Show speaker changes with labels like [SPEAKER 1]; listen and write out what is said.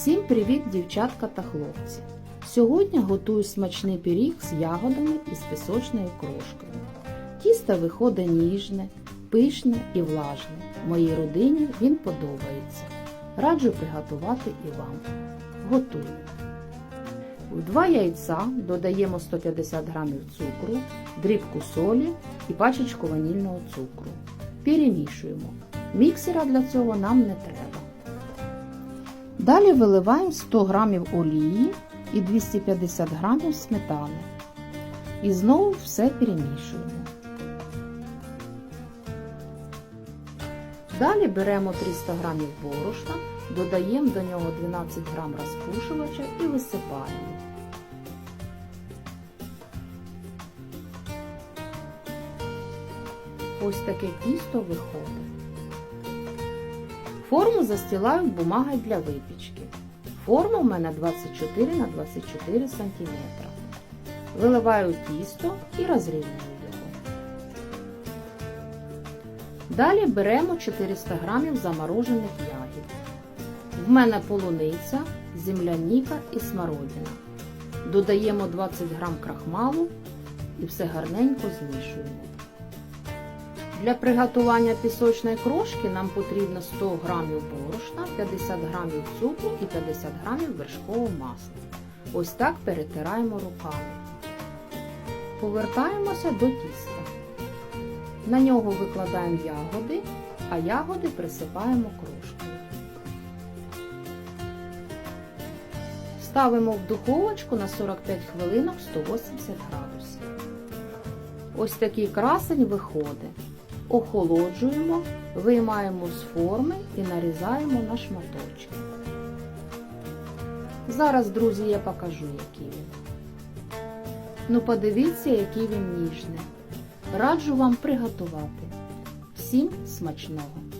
[SPEAKER 1] Всім привіт, дівчатка та хлопці! Сьогодні готую смачний пиріг з ягодами і з пісочною крошкою. Тісто виходить ніжне, пишне і влажне. Моїй родині він подобається. Раджу приготувати і вам. Готую. В два яйця додаємо 150 г цукру, дрібку солі і пачечку ванільного цукру. Перемішуємо. Міксера для цього нам не треба. Далі виливаємо 100 г олії і 250 г сметани. І знову все перемішуємо. Далі беремо 300 г борошна, додаємо до нього 12 г розпушувача і висипаємо. Ось таке тісто виходить. Форму застилаю бумагою для випічки. Форма в мене 24 на 24 см. Виливаю тісто і розрівнюю його. Далі беремо 400 г заморожених ягід. В мене полуниця, земляніка і смородина. Додаємо 20 г крахмалу і все гарненько змішуємо. Для приготування пісочної крошки нам потрібно 100 г борошна, 50 г цукру і 50 г вершкового масла. Ось так перетираємо руками. Повертаємося до тіста. На нього викладаємо ягоди, а ягоди присипаємо крошкою. Ставимо в духовочку на 45 хвилинок 180 градусів. Ось такий красень виходить. Охолоджуємо, виймаємо з форми і нарізаємо на шматочки. Зараз, друзі, я покажу, який він. Ну, подивіться, який він ніжний. Раджу вам приготувати. Всім смачного!